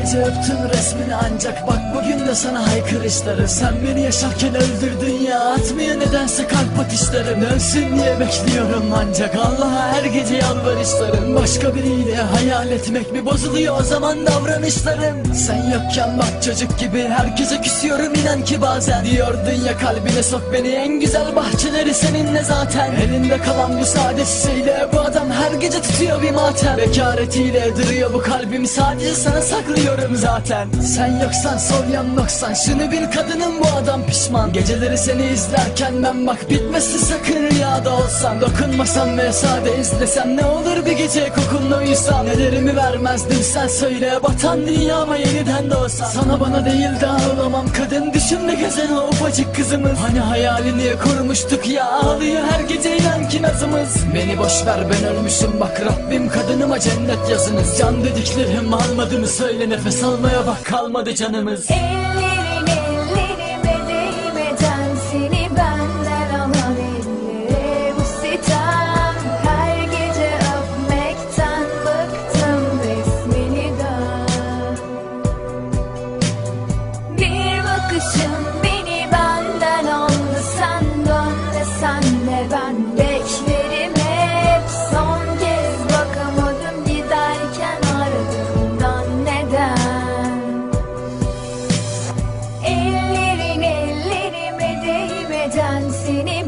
gece öptüm resmini ancak Bak bugün de sana haykırışları Sen beni yaşarken öldürdün ya Atmıyor nedense kalp atışlarım. Ölsün diye bekliyorum ancak Allah'a her gece yalvarışlarım. Başka biriyle hayal etmek mi bozuluyor o zaman davranışlarım? Sen yokken bak çocuk gibi Herkese küsüyorum inan ki bazen. Diyordun ya kalbine sok beni En güzel bahçeleri seninle zaten. Elinde kalan bu sade şişeyle Bu adam her gece tutuyor bir matem. Bekaretiyle duruyor bu kalbim Sadece sana saklıyorum zaten. Sen yoksan sol yan noksan. Şunu bil kadının bu adam pişman. Geceleri seni izlerken ben bak Bitmesin sakın rüyada olsan Dokunmasam ve sade izlesem Ne olur bir gece kokunla uyusam Nelerimi vermezdim sen söyle Batan dünyama yeniden doğsam Sana bana değil de ağlamam. Kadın düşünme gezen o ufacık kızımız. Hani hayalini kurmuştuk ya Ağlıyor her gece inan ki nazımız. Beni boş ver ben ölmüşüm. Bak Rabbim kadınıma cennet yazınız. Can dediklerim almadı mı söyle Nefes almaya bak kalmadı canımız. Ellerin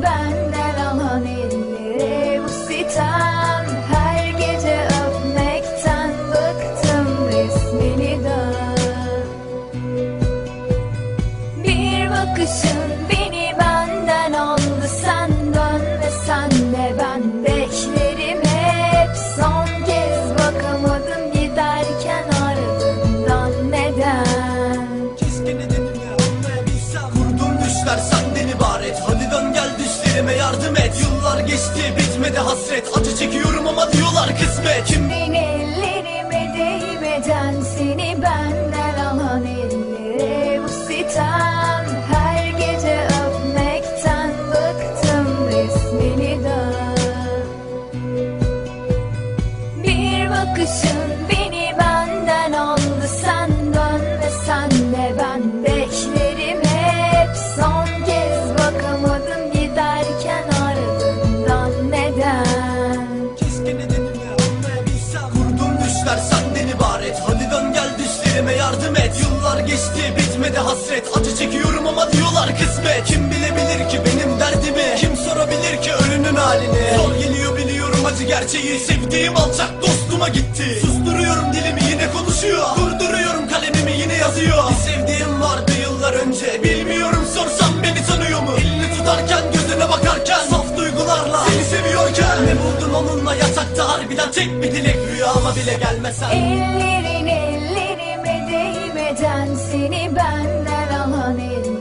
seni Yıllar geçti bitmedi hasret. Acı çekiyorum ama diyorlar kısmet. Kim Senin ellerime değmeden seni benden düşlerime yardım et Yıllar geçti bitmedi hasret. Acı çekiyorum ama diyorlar kısmet. Kim bilebilir ki benim derdimi? Kim sorabilir ki ölünün halini? Zor geliyor biliyorum acı gerçeği. Sevdiğim alçak dostuma gitti. Susturuyorum dilimi yine konuşuyor. Durduruyorum kalemimi yine yazıyor. Bir sevdiğim vardı yıllar önce. Bilmiyorum sorsam beni tanıyor mu? Elini tutarken gözüne bakarken Saf duygularla seni seviyorken. Ne buldun onunla yatakta harbiden tek bir dilek Rüyama bile gelmesen. Ellerin değmeden seni benden alan sitem